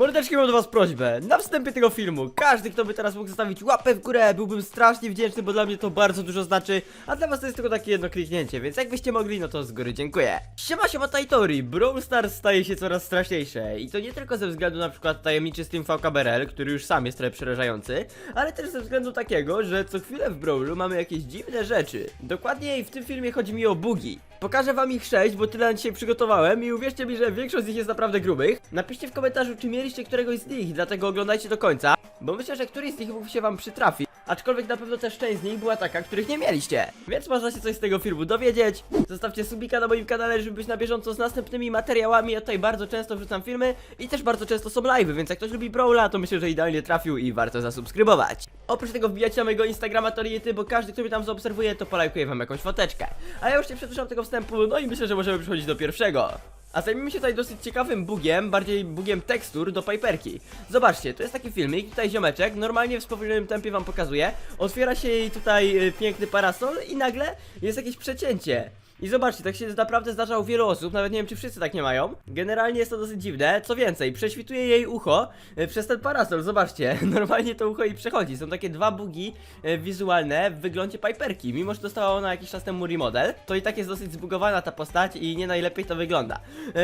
Mordeczki mam do was prośbę, na wstępie tego filmu, każdy kto by teraz mógł zostawić łapę w górę, byłbym strasznie wdzięczny, bo dla mnie to bardzo dużo znaczy, a dla was to jest tylko takie jedno kliknięcie, więc jakbyście mogli, no to z góry dziękuję. Siema, siema Tajtori, Brawl Stars staje się coraz straszniejsze i to nie tylko ze względu na przykład tajemniczy Steam VKBRL, który już sam jest trochę przerażający, ale też ze względu takiego, że co chwilę w Brawlu mamy jakieś dziwne rzeczy. Dokładniej w tym filmie chodzi mi o bugi. Pokażę wam ich 6, bo tyle na dzisiaj przygotowałem i uwierzcie mi, że większość z nich jest naprawdę grubych. Napiszcie w komentarzu, czy mieliście któregoś z nich, dlatego oglądajcie do końca, bo myślę, że któryś z nich mógł się wam przytrafi. Aczkolwiek na pewno też część z nich była taka, których nie mieliście. Więc można się coś z tego filmu dowiedzieć. Zostawcie subika na moim kanale, żeby być na bieżąco z następnymi materiałami. Ja tutaj bardzo często wrzucam filmy i też bardzo często są live'y, więc jak ktoś lubi Brawla, to myślę, że idealnie trafił i warto zasubskrybować. Oprócz tego wbijajcie na mojego Instagrama Toriety, bo każdy, kto mnie tam zaobserwuje, to polajkuje wam jakąś foteczkę. A ja już nie przedłużam tego wstępu, no i myślę, że możemy przechodzić do pierwszego. A zajmijmy się tutaj dosyć ciekawym bugiem, bardziej bugiem tekstur do Piperki. Zobaczcie, to jest taki filmik, tutaj ziomeczek, normalnie w spowolnionym tempie wam pokazuje, otwiera się jej tutaj y, piękny parasol i nagle jest jakieś przecięcie. I zobaczcie, tak się naprawdę zdarza u wielu osób, nawet nie wiem czy wszyscy tak nie mają. Generalnie jest to dosyć dziwne, co więcej, prześwituje jej ucho y, przez ten parasol, zobaczcie, normalnie to ucho jej przechodzi. Są takie dwa bugi y, wizualne w wyglądzie Piperki, mimo że dostała ona jakiś czas temu remodel, to i tak jest dosyć zbugowana ta postać i nie najlepiej to wygląda.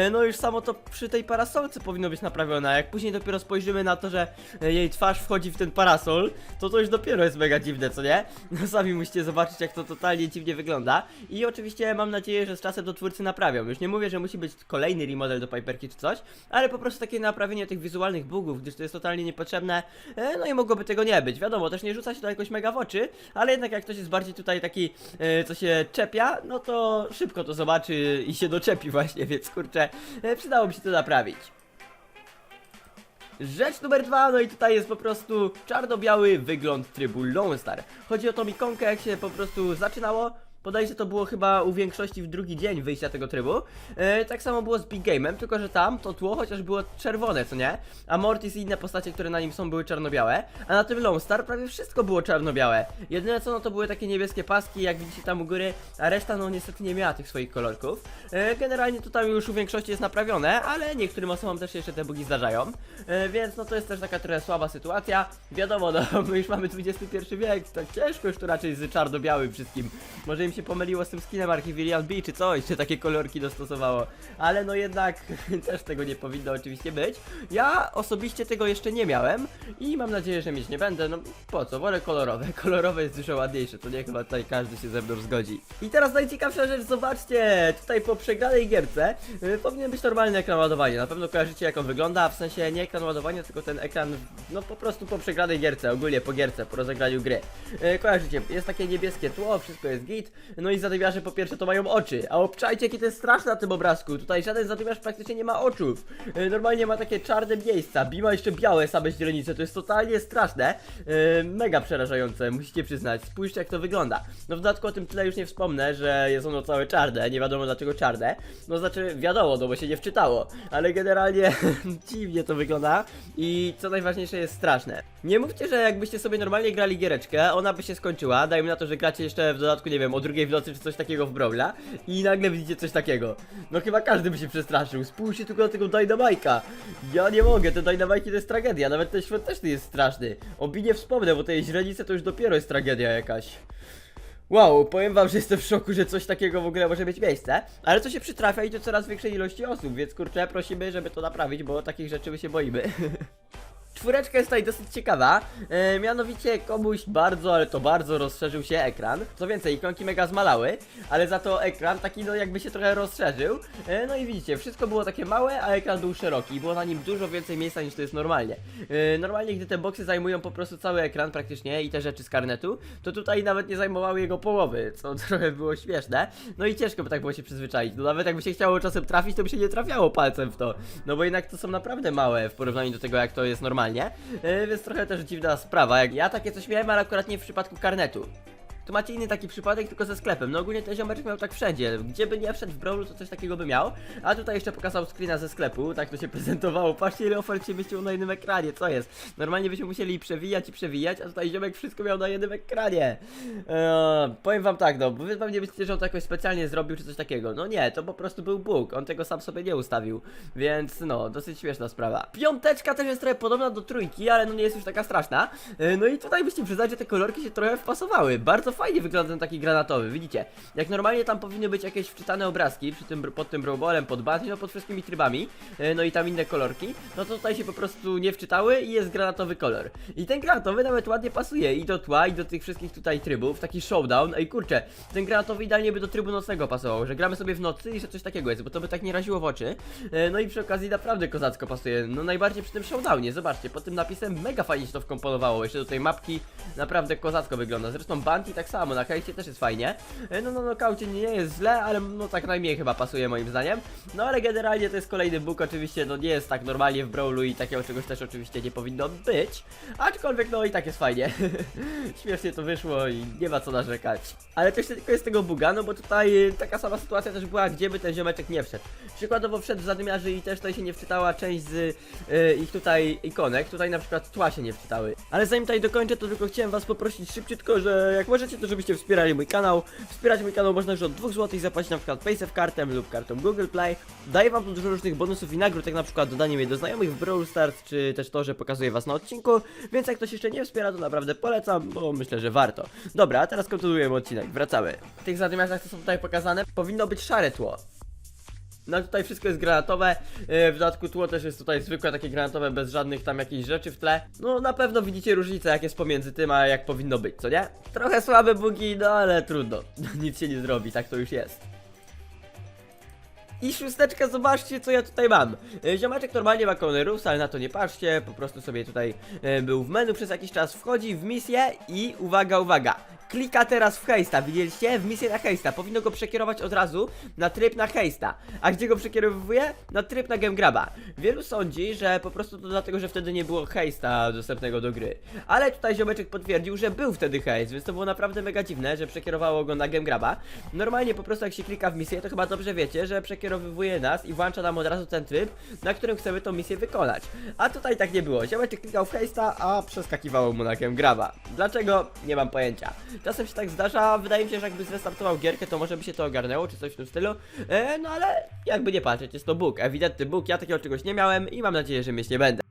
Y, No już samo to przy tej parasolce powinno być naprawione, jak później dopiero spojrzymy na to, że jej twarz wchodzi w ten parasol, to to już dopiero jest mega dziwne, co nie? No sami musicie zobaczyć jak to totalnie dziwnie wygląda i oczywiście mam nadzieję, że z czasem to twórcy naprawią. Już nie mówię, że musi być kolejny remodel do Piperki czy coś, ale po prostu takie naprawienie tych wizualnych bugów, gdyż to jest totalnie niepotrzebne, e, no i mogłoby tego nie być. Wiadomo, też nie rzuca się to jakoś mega w oczy, ale jednak jak ktoś jest bardziej tutaj taki, e, co się czepia, no to szybko to zobaczy i się doczepi właśnie, więc kurczę, e, przydałoby się to naprawić. Rzecz numer dwa, no i tutaj jest po prostu czarno-biały wygląd trybu Lone Star. Chodzi o tą ikonkę, jak się po prostu zaczynało. Podajże to było chyba u większości w drugi dzień wyjścia tego trybu. E, tak samo było z Big Game'em, tylko że tam to tło chociaż było czerwone, co nie? A Mortis i inne postacie, które na nim są, były czarno-białe. A na tym Lone Star prawie wszystko było czarno-białe. Jedyne co, no to były takie niebieskie paski, jak widzicie tam u góry, a reszta no niestety nie miała tych swoich kolorków. E, generalnie to tam już u większości jest naprawione, ale niektórym osobom też jeszcze te bugi zdarzają. E, więc no to jest też taka trochę słaba sytuacja. Wiadomo, no my już mamy XXI wiek, tak ciężko już tu raczej z czarno-białym wszystkim. Może im się pomyliło z tym skinem Archiwilian B czy coś, czy takie kolorki dostosowało. Ale no jednak też tego nie powinno oczywiście być. Ja osobiście tego jeszcze nie miałem i mam nadzieję, że mieć nie będę. No po co, wolę kolorowe. Kolorowe jest dużo ładniejsze, to nie chyba tutaj każdy się ze mną zgodzi. I teraz najciekawsza rzecz, zobaczcie, tutaj po przegranej gierce y, powinien być normalny ekran ładowania. Na pewno kojarzycie jak on wygląda, w sensie nie ekran ładowania, tylko ten ekran, no po prostu po przegranej gierce, ogólnie po gierce, po rozegraniu gry. Y, kojarzycie, jest takie niebieskie tło, wszystko jest git, no i zadymiarze po pierwsze to mają oczy, a obczajcie jakie to jest straszne na tym obrazku, tutaj żaden zadymiarz praktycznie nie ma oczów. Y, normalnie ma takie czarne miejsca, Bi ma jeszcze białe same źrenice, to jest totalnie straszne, y, mega przerażające, musicie przyznać, spójrzcie jak to wygląda. No w dodatku o tym tyle już nie wspomnę, że jest ono całe czarne, nie wiadomo dlaczego czarne, no znaczy wiadomo, no bo się nie wczytało, ale generalnie dziwnie to wygląda. I co najważniejsze jest straszne. Nie mówcie, że jakbyście sobie normalnie grali giereczkę, ona by się skończyła, dajmy na to, że gracie jeszcze w dodatku, nie wiem, o drugiej w nocy czy coś takiego w Brawla i nagle widzicie coś takiego. No chyba każdy by się przestraszył, spójrzcie tylko na tego Dynamike'a. Ja nie mogę, ten Dynamike to jest tragedia, nawet ten świąteczny jest straszny. O Bi nie wspomnę, bo te źrenice to już dopiero jest tragedia jakaś. Wow, powiem wam, że jestem w szoku, że coś takiego w ogóle może mieć miejsce, ale to się przytrafia i to coraz większej ilości osób, więc kurczę, prosimy, żeby to naprawić, bo takich rzeczy my się boimy. Czwóreczka jest tutaj dosyć ciekawa, e, mianowicie komuś bardzo, ale to bardzo rozszerzył się ekran. Co więcej, ikonki mega zmalały, ale za to ekran taki no jakby się trochę rozszerzył. E, no i widzicie, wszystko było takie małe, a ekran był szeroki było na nim dużo więcej miejsca niż to jest normalnie. E, normalnie, gdy te boksy zajmują po prostu cały ekran praktycznie i te rzeczy z karnetu, to tutaj nawet nie zajmowały jego połowy, co trochę było śmieszne. No i ciężko by tak było się przyzwyczaić. No nawet jakby się chciało czasem trafić, to by się nie trafiało palcem w to. No bo jednak to są naprawdę małe w porównaniu do tego, jak to jest normalnie. Yy, więc trochę też dziwna sprawa. Ja takie coś miałem, ale akurat nie w przypadku karnetu. To macie inny taki przypadek, tylko ze sklepem. No ogólnie ten ziomeczek miał tak wszędzie. Gdzie by nie wszedł w Brawlu, to coś takiego by miał. A tutaj jeszcze pokazał screena ze sklepu, tak to się prezentowało. Patrzcie ile ofert się mieściło na jednym ekranie, co jest? Normalnie byśmy musieli przewijać i przewijać, a tutaj ziomek wszystko miał na jednym ekranie. Eee, powiem wam tak, no, bo wy pewnie myślicie, że on to jakoś specjalnie zrobił, czy coś takiego. No nie, to po prostu był bóg, on tego sam sobie nie ustawił. Więc no, dosyć śmieszna sprawa. Piąteczka też jest trochę podobna do trójki, ale no nie jest już taka straszna. E, No i tutaj byście przyznać, że te kolorki się trochę wpasowały. Bardzo fajnie wygląda ten taki granatowy, widzicie? Jak normalnie tam powinny być jakieś wczytane obrazki przy tym, pod tym brawlem, pod Bunty, no pod wszystkimi trybami, e, no i tam inne kolorki, no to tutaj się po prostu nie wczytały i jest granatowy kolor. I ten granatowy nawet ładnie pasuje i do tła, i do tych wszystkich tutaj trybów, taki showdown. Ej kurczę, ten granatowy idealnie by do trybu nocnego pasował, że gramy sobie w nocy i że coś takiego jest, bo to by tak nie raziło w oczy. E, No i przy okazji naprawdę kozacko pasuje, no najbardziej przy tym showdownie, zobaczcie, pod tym napisem mega fajnie się to wkomponowało, jeszcze do tej mapki naprawdę kozacko wygląda. Zresztą Bunty tak samo, na hejcie też jest fajnie. E, No, no, no, kaucie nie jest źle, ale no tak najmniej chyba pasuje moim zdaniem. No ale generalnie to jest kolejny bóg, oczywiście, no nie jest tak normalnie w Brawlu i takiego czegoś też oczywiście nie powinno być. Aczkolwiek no i tak jest fajnie. Śmiesznie to wyszło i nie ma co narzekać. Ale też tylko jest tego buga, no bo tutaj e, taka sama sytuacja też była, gdzie by ten ziomeczek nie wszedł. Przykładowo wszedł w zadymiarzy i też tutaj się nie wczytała część z e, ich tutaj ikonek, tutaj na przykład tła się nie wczytały. Ale zanim tutaj dokończę, to tylko chciałem was poprosić szybciutko, że jak możecie, to żebyście wspierali mój kanał. Wspierać mój kanał można już od 2 zł zapłacić na przykład Paysafe kartem lub kartą Google Play. Daję wam tu dużo różnych bonusów i nagród, jak na przykład dodanie mnie do znajomych w Brawl Stars, czy też to, że pokazuję was na odcinku. Więc jak ktoś jeszcze nie wspiera, to naprawdę polecam, bo myślę, że warto. Dobra, a teraz kontynuujemy odcinek, wracamy. W tych zadymiarzach, co są tutaj pokazane, powinno być szare tło. No tutaj wszystko jest granatowe, yy, w dodatku tło też jest tutaj zwykłe, takie granatowe, bez żadnych tam jakichś rzeczy w tle. No na pewno widzicie różnicę, jak jest pomiędzy tym, a jak powinno być, co nie? Trochę słabe bugi, no ale trudno, nic się nie zrobi, tak to już jest. I szósteczka, zobaczcie co ja tutaj mam. E, Ziomeczek normalnie ma Connerus, ale na to nie patrzcie, po prostu sobie tutaj e, był w menu przez jakiś czas, wchodzi w misję i uwaga, uwaga. Klika teraz w hejsta, widzieliście? W misję na hejsta. Powinno go przekierować od razu na tryb na hejsta. A gdzie go przekierowuje? Na tryb na Gamegraba. Wielu sądzi, że po prostu to dlatego, że wtedy nie było hejsta dostępnego do gry. Ale tutaj ziomeczek potwierdził, że był wtedy hejst, więc to było naprawdę mega dziwne, że przekierowało go na Gamegraba. Normalnie po prostu jak się klika w misję, to chyba dobrze wiecie, że przekierowywuje nas i włącza nam od razu ten tryb, na którym chcemy tą misję wykonać. A tutaj tak nie było. Ziomeczek klikał w hejsta, a przeskakiwało mu na Gamegraba. Dlaczego? Nie mam pojęcia. Czasem się tak zdarza, wydaje mi się, że jakby zrestartował gierkę, to może by się to ogarnęło, czy coś w tym stylu. E, no ale jakby nie patrzeć, jest to bóg, ewidentny bóg, ja takiego czegoś nie miałem i mam nadzieję, że mieć nie będę.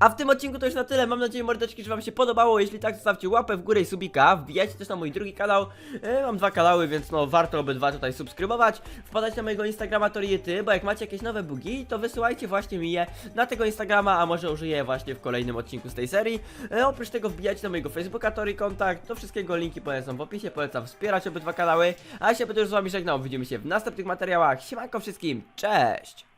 A w tym odcinku to już na tyle, mam nadzieję mordeczki, że wam się podobało, jeśli tak zostawcie łapę w górę i subika, wbijajcie też na mój drugi kanał, e, mam dwa kanały, więc no warto obydwa tutaj subskrybować, wpadać na mojego Instagrama Toriety, bo jak macie jakieś nowe bugi, to wysyłajcie właśnie mi je na tego Instagrama, a może użyję właśnie w kolejnym odcinku z tej serii. E, oprócz tego wbijajcie na mojego Facebooka Tori Kontakt, do wszystkiego linki polecam w opisie, polecam wspierać obydwa kanały, a ja się będę już z wami żegnał, widzimy się w następnych materiałach, siemanko wszystkim, cześć!